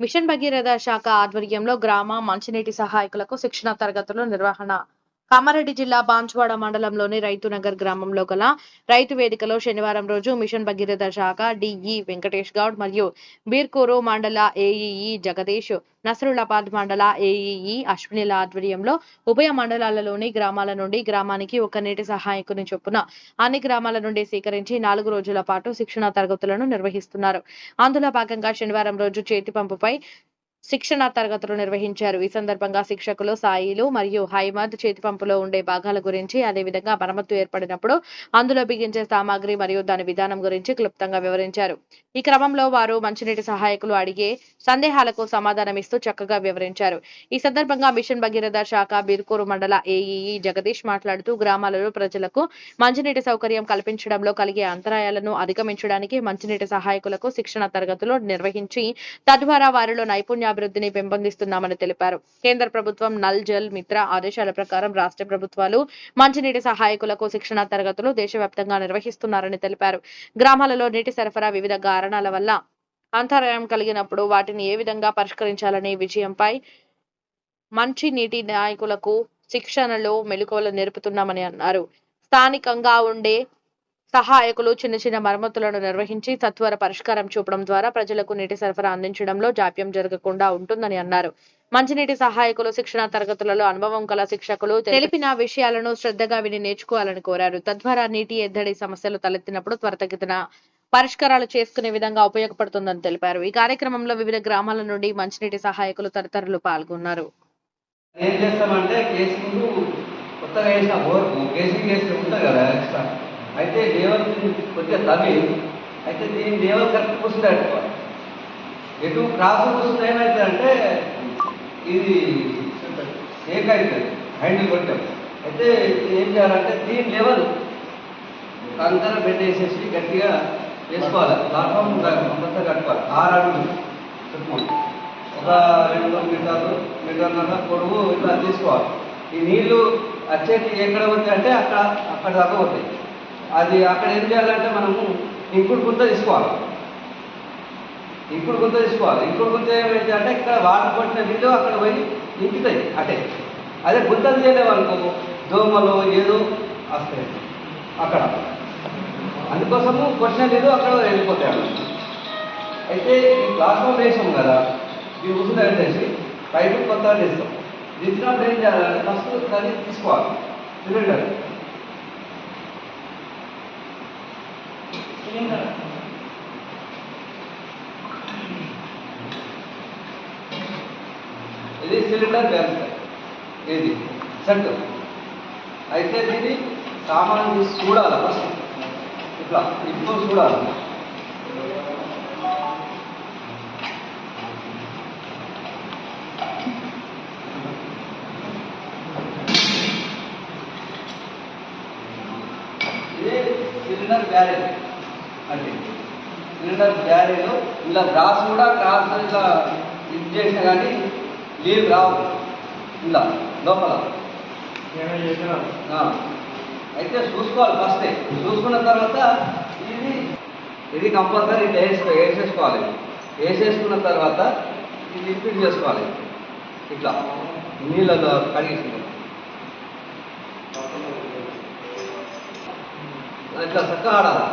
Machine Bhagiratha శాఖ ఆధ్వర్యంలో గ్రామ మంచినీటి సహాయకులకు శిక్షణ తరగతులు నిర్వహణ కామారెడ్డి జిల్లా బాన్సువాడ మండలంలోని రైతు నగర్ గ్రామంలో గల రైతు వేదికలో శనివారం రోజు మిషన్ భగీరథ శాఖ డిఈ వెంకటేష్ గౌడ్ మరియు బీర్కూరు మండల ఏఈఈ జగదీష్ నసరులాబాద్ మండల ఏఈఈ అశ్వినిల ఆధ్వర్యంలో ఉభయ మండలాలలోని గ్రామాల నుండి గ్రామానికి ఒక నీటి సహాయకుని చొప్పున అన్ని గ్రామాల నుండి సేకరించి నాలుగు రోజుల పాటు శిక్షణ తరగతులను నిర్వహిస్తున్నారు. అందులో భాగంగా శనివారం రోజు చేతి పంపుపై శిక్షణ తరగతులు నిర్వహించారు. ఈ సందర్భంగా శిక్షకులు సాయిలు మరియు హైమద్ చేతి పంపులో ఉండే భాగాల గురించి అదేవిధంగా మరమ్మత్తు ఏర్పడినప్పుడు అందులో బిగించే సామాగ్రి మరియు దాని విధానం గురించి క్లుప్తంగా వివరించారు. ఈ క్రమంలో వారు మంచినీటి సహాయకులు అడిగే సందేహాలకు సమాధానం ఇస్తూ చక్కగా వివరించారు. ఈ సందర్భంగా మిషన్ భగీరథ శాఖ బిర్కూరు మండల ఏఈఈ జగదీష్ మాట్లాడుతూ గ్రామాలలో ప్రజలకు మంచినీటి సౌకర్యం కల్పించడంలో కలిగే అంతరాయాలను అధిగమించడానికి మంచినీటి సహాయకులకు శిక్షణ తరగతులు నిర్వహించి తద్వారా వారిలో నైపుణ్య నైపుణ్యాభివృద్ధిని పెంపొందిస్తున్నామని తెలిపారు. కేంద్ర ప్రభుత్వం నల్ జల్ మిత్ర ఆదేశాల ప్రకారం రాష్ట్ర ప్రభుత్వాలు మంచినీటి సహాయకులకు శిక్షణ తరగతులు దేశవ్యాప్తంగా నిర్వహిస్తున్నారని తెలిపారు. గ్రామాలలో నీటి సరఫరా వివిధ కారణాల వల్ల అంతరాయం కలిగినప్పుడు వాటిని ఏ విధంగా పరిష్కరించాలనే విజయంపై మంచి నీటి నాయకులకు శిక్షణలో మెలకువలు నేర్పుతున్నామని అన్నారు. స్థానికంగా ఉండే సహాయకులు చిన్న చిన్న మరమ్మతులను నిర్వహించి సత్వర పరిష్కారం చూపడం ద్వారా ప్రజలకు నీటి సరఫరా అందించడంలో జాప్యం జరగకుండా ఉంటుందని అన్నారు. మంచినీటి సహాయకులు శిక్షణ తరగతులలో అనుభవం గల శిక్షకులు తెలిపిన విషయాలను శ్రద్ధగా విని నేర్చుకోవాలని కోరారు. తద్వారా నీటి ఎద్దడి సమస్యలు తలెత్తినప్పుడు త్వరితగతిన పరిష్కారాలు చేసుకునే విధంగా ఉపయోగపడుతుందని తెలిపారు. ఈ కార్యక్రమంలో వివిధ గ్రామాల నుండి మంచినీటి సహాయకులు తదితరులు పాల్గొన్నారు. ఏం చేస్తామంటే కేసు ముందు కొత్తగా వేసిన బోర్ కేసు కేసు ఉంటుంది కదా ఎక్స్ట్రా. అయితే లేవల్ కొద్దిగా తవ్వి అయితే దీని లేవల్ కరెక్ట్ పుస్తాడు ఎటు క్రాస్ పుస్తకం ఏమవుతుంది అంటే ఇది షేక్ అవుతుంది హ్యాండిల్ కొట్టాం అయితే ఏం చేయాలంటే దీని లెవెల్ కంకర పెట్టేసేసి గట్టిగా వేసుకోవాలి. ప్లాట్ఫామ్ అంతా కట్టుకోవాలి. ఆరు అడుగులు చుట్టూ ఒక రెండు మూడు మీటర్లు మీటర్ల పొడవు ఇట్లా తీసుకోవాలి. ఈ నీళ్ళు వచ్చేటి ఎక్కడ పోతాయి అంటే అక్కడ అక్కడ దాకా పోతాయి. అది అక్కడ ఏం చేయాలంటే మనము ఇంకుడు గుంత తీసుకోవాలి. ఇంకుడు గుంత తీసుకోవాలి. ఇంకుడు గుంత ఏమైతే అంటే ఇక్కడ వాటర్ పట్టిన నీళ్ళు అక్కడ పోయి ఇంకుతాయి అటే. అదే గుంతలు చేయలేవు అనుకో దోమలు ఏదో వస్తాయి అక్కడ. అందుకోసము కొట్టిన నీళ్ళు అక్కడ వెళ్ళిపోతాయి అయితే ఈ ప్లాట్ఫామ్ వేసాం కదా ఈ ఉసులు పెట్టేసి పైపు కొత్త వేస్తాం దించినప్పుడు ఏం చేయాలంటే ఫస్ట్ దాన్ని తీసుకోవాలి. సిలిండర్ ఇది సిలిండర్ బ్యాలెన్స్ ఇది. సెట్. అయితే దీన్ని సామాన్య చూడాలి ఫస్ట్ ఇట్లా ఇప్పుడు చూడాలి? ఇది సిలిండర్ బ్యారెల్ సిలిండర్ బ్యారెల్ ఇలా గ్రాస్ కూడా క్రాస్ ఇలా ఇది చేసినా కానీ నీళ్ళు రావు. ఇలా లోపల. అయితే చూసుకోవాలి ఫస్టే చూసుకున్న తర్వాత ఇది ఇది కంపల్సరీ ఇట్లా వేసుకో వేసేసుకోవాలి. వేసేసుకున్న తర్వాత ఇది రిపీట్ చేసుకోవాలి. ఇట్లా. నీళ్ళలో కడిగేసుకుంటాం ఇట్లా చక్కగా ఆడాలి.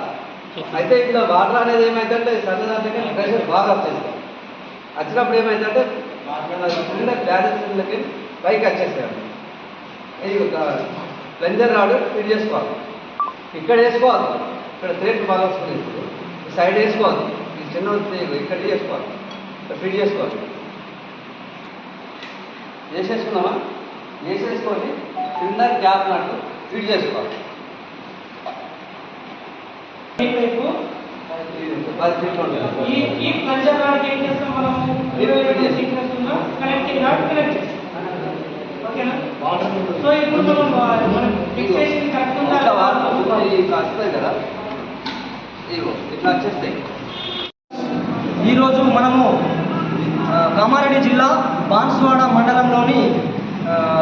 అయితే ఇట్లా వాటర్ అనేది ఏమైందంటే సన్నదానికి ప్రెషర్ బాగా వస్తుంది వచ్చినప్పుడు ఏమైందంటే సిలిండర్ బ్యాలెన్స్ పైకి వచ్చేసాడు ఇది ఒక ప్లంజర్ రాడు ఫిట్ చేసుకోవాలి. ఇక్కడ వేసుకోవాలి. ఇక్కడ థ్రెడ్ బాగా వస్తుంది సైడ్ వేసుకోవాలి. ఈ చిన్న ఇక్కడ చేసుకోవాలి ఇక్కడ ఫిట్ చేసుకోవాలి. వేసేసుకున్నామా వేసేసుకొని కింద గ్యాప్ నట్టు ఫిట్ చేసుకోవాలి. ఈ వైపు. ఇది పది ఫీట్లు ఉంటుంది ఈ ఈ ప్లంజర్ రాడ్కి ఏం చేస్తాం మనం ఇది ఫిట్ చేసి. థిక్నెస్ ఉన్న కనెక్టింగ్ రాడ్ కనెక్ట్ చేస్తాం ఓకేనా సో ఇప్పుడు మనం ఆ, మనం ఫిక్సేషన్ కరెక్ట్ ఉందా ఇట్లా వాటర్ ఇది వస్తుంది కదా. ఇదిగో ఇట్లా వచ్చేస్తాయి. ఈరోజు మనము కామారెడ్డి జిల్లా బాన్సువాడ మండలంలోని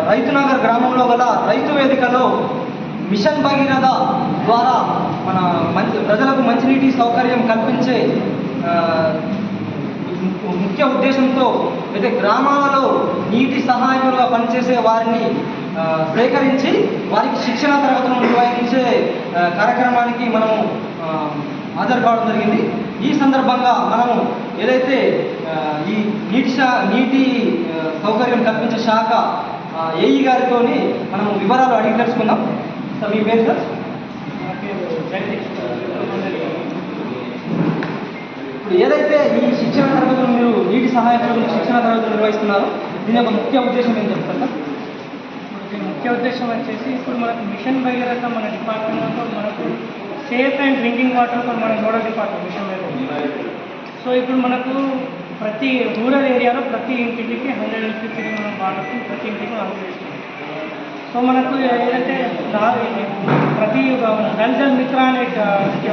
రైతునగర్ గ్రామంలో గల రైతు వేదికలో మిషన్ భగీరథ ద్వారా మన మంచి ప్రజలకు మంచినీటి సౌకర్యం కల్పించే ముఖ్య ఉద్దేశంతో అయితే గ్రామాలలో నీటి సహాయకులుగా పనిచేసే వారిని సేకరించి వారికి శిక్షణ తరగతులను నిర్వహించే కార్యక్రమానికి మనము హాజరు కావడం జరిగింది. ఈ సందర్భంగా మనము ఏదైతే ఈ నీటి శా నీటి సౌకర్యం కల్పించే శాఖ ఏఈ గారితో మనము వివరాలు అడిగి తెలుసుకుందాం. సార్ మీ పేరు సార్ ఇప్పుడు ఏదైతే ఈ శిక్షణ తరగతులు మీరు నీటి సహాయకులు శిక్షణ తరగతులు నిర్వహిస్తున్నారో దీని యొక్క ముఖ్య ఉద్దేశం ఏం చెప్తారా దీని ముఖ్య ఉద్దేశం వచ్చేసి ఇప్పుడు మనకు మిషన్ బయట మన డిపార్ట్మెంట్లో మనకు సేఫ్ అండ్ డ్రింకింగ్ వాటర్ మన nodal department mission Bhagiratha so ఇప్పుడు మనకు ప్రతి రూరల్ ఏరియాలో ప్రతి ఇంటికి హండ్రెడ్ రూపీస్ మనం వాటర్ ప్రతి ఇంటికి మనం సో మనకు ఏంటంటే ప్రతి నల్ మిత్ర అనే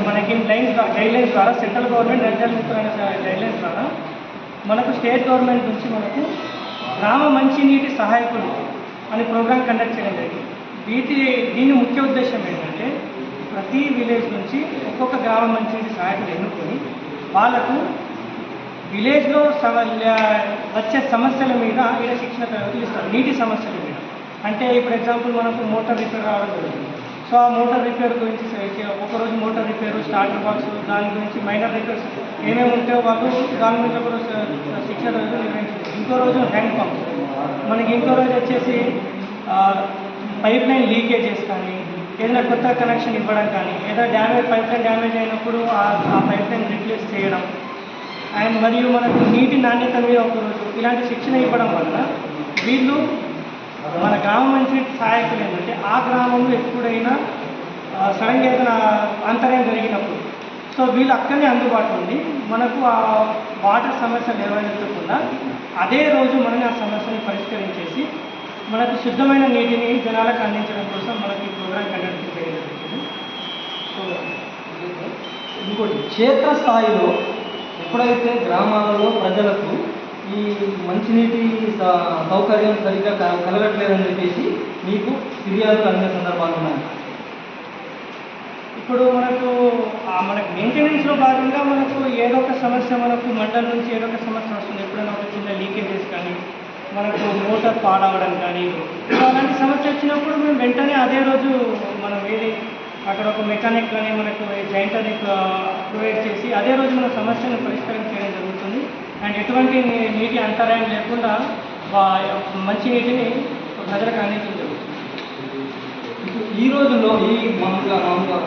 మనకి లైన్స్ గైడ్ లైన్స్ ద్వారా సెంట్రల్ గవర్నమెంట్ నల్ మిత్ర అనే గైడ్ లైన్స్ ద్వారా మనకు స్టేట్ గవర్నమెంట్ నుంచి మనకు గ్రామ మంచినీటి సహాయకులు అనే ప్రోగ్రామ్ కండక్ట్ చేయడం జరిగింది. వీటి దీని ముఖ్య ఉద్దేశం ఏంటంటే ప్రతి విలేజ్ నుంచి ఒక్కొక్క గ్రామ మంచినీటి సహాయకులు ఎన్నుకొని వాళ్ళకు విలేజ్లో వచ్చే సమస్యల మీద ఈడ శిక్షణ తరగతులు ఇస్తారు నీటి సమస్యల మీద. అంటే ఇప్పుడు ఎగ్జాంపుల్ మనకు మోటార్ రిపేర్ రావడం జరుగుతుంది సో ఆ మోటార్ రిపేర్ గురించి ఒకరోజు మోటార్ రిపేర్ స్టార్టర్ బాక్స్ దాని గురించి మైనర్ రిపేర్స్ ఏమేమి ఉంటాయో వాళ్ళు దాని గురించి ఒకరోజు శిక్షణ రోజు నిర్వహించారు ఇంకో రోజు హ్యాండ్ పంప్స్ మనకి ఇంకో రోజు వచ్చేసి పైప్ లైన్ లీకేజెస్ కానీ ఏదైనా కొత్త కనెక్షన్ ఇవ్వడం కానీ ఏదైనా డ్యామేజ్ పైప్ లైన్ డ్యామేజ్ అయినప్పుడు ఆ- పైప్ లైన్ రిప్లేస్ చేయడం. అండ్ మరియు మనకు నీటి నాణ్యత మీద ఒకరోజు ఇలాంటి శిక్షణ ఇవ్వడం వల్ల వీళ్ళు మన గ్రామం నుంచి సహాయకులు ఏంటంటే ఆ గ్రామంలో ఎప్పుడైనా ఆ, సడన్గా ఏదైనా అంతరాయం జరిగినప్పుడు సో వీళ్ళు అక్కడనే అందుబాటులో ఉండి మనకు ఆ వాటర్ సమస్య నిర్వహించకుండా అదే రోజు మనం ఆ సమస్యను పరిష్కరించేసి మనకు శుద్ధమైన నీటిని జనాలకు అందించడం కోసం మనకి ఈ ప్రోగ్రామ్ కండక్ట్ చేయడం సో ఇంకోటి క్షేత్రస్థాయిలో ఎప్పుడైతే గ్రామాలలో ప్రజలకు ఈ మంచినీటి సౌకర్యం సరిగ్గా కలగట్లేదని చెప్పేసి మీకు ఫిర్యాదులు అందే సందర్భాలు ఉన్నాయి. ఇప్పుడు మనకు మనకు మెయింటెనెన్స్లో భాగంగా మనకు ఏదో ఒక సమస్య మనకు మండల నుంచి ఏదో ఒక సమస్య వస్తుంది. ఎప్పుడైనా ఒక చిన్న లీకేజెస్ కానీ మనకు మోటార్ పాడవడం కానీ అలాంటి సమస్య వచ్చినప్పుడు మేము వెంటనే అదే రోజు మనం ఏది అక్కడ ఒక మెకానిక్ కానీ మనకు జాయింట్ అని ప్రొవైడ్ చేసి అదే రోజు మన సమస్యను పరిష్కారం అండ్ ఎటువంటి నీటి అంతరాయం లేకుండా మంచి నీటిని ప్రజలకు అందించడం ఈ రోజుల్లో ఈ మామూలుగా మామూలుగా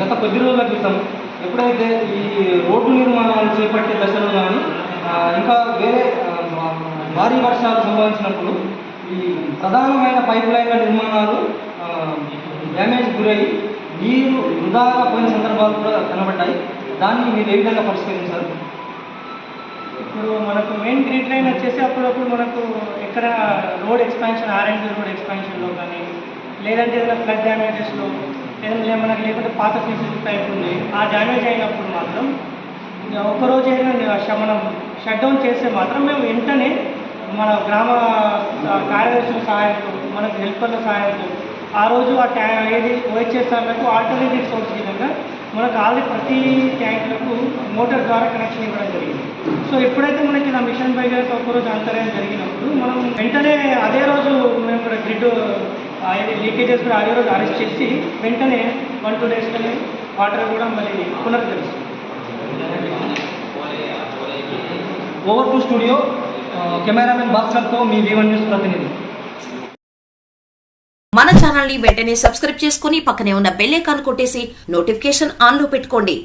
గత కొద్ది రోజుల క్రితం ఎప్పుడైతే ఈ రోడ్డు నిర్మాణాలు చేపట్టే దశలో కానీ ఇంకా వేరే భారీ వర్షాలు సంభవించినప్పుడు ఈ ప్రధానమైన పైప్ లైన్ల నిర్మాణాలు డ్యామేజ్ గురయ్యి నీరు వృధాగా పోయిన సందర్భాలు కూడా కనబడ్డాయి. దాన్ని మీరు ఏ విధంగా పరిష్కరించారు ఇప్పుడు మనకు మెయిన్ గ్రిడ్ లైన్ వచ్చేసి అప్పుడప్పుడు మనకు ఎక్కడ రోడ్ ఎక్స్పాన్షన్ ఆర్ఎండ్ రోడ్ ఎక్స్పాన్షన్లో కానీ లేదంటే ఏదైనా ఫ్లడ్ డ్యామేజెస్లో ఏదైనా మనకు లేకుంటే పాత ఫీసెస్ టైప్ ఉంది ఆ డ్యామేజ్ అయినప్పుడు మాత్రం ఇక ఒక్కరోజు ఏదైనా ష- మనం షట్ డౌన్ చేస్తే మాత్రం మేము వెంటనే మన గ్రామ కార్యదర్శుల సహాయంతో మనకు హెల్పర్ల సహాయంతో ఆ రోజు ఆ ట్యా ఏది ఓహెచ్ఎస్ఆర్లకు ఆల్టర్నేటివ్ సోర్స్ విధంగా మనకు ఆల్రెడీ ప్రతి ట్యాంకులకు మోటార్ ద్వారా కనెక్షన్ ఇవ్వడం జరిగింది. సో ఎప్పుడైతే మనకి నా మిషన్ బైగర్ ఒక్కరోజు అంతరాయం జరిగినప్పుడు మనం వెంటనే అదే రోజు మేము కూడా గ్రిడ్ ఏది లీకేజెస్ కూడా అదే రోజు అరెస్ట్ చేసి వెంటనే వన్ టూ డేస్లోనే వాటర్ కూడా మళ్ళీ ఓవర్ టు స్టూడియో కెమెరామెన్ భాస్కర్తో మీ వీవన్ న్యూస్ ప్రతినిధి. మన ఛానల్ని వెంటనే సబ్స్క్రైబ్ చేసుకుని పక్కనే ఉన్న బెల్ ఐకాన్ కొట్టేసి నోటిఫికేషన్ ఆన్లో పెట్టుకోండి.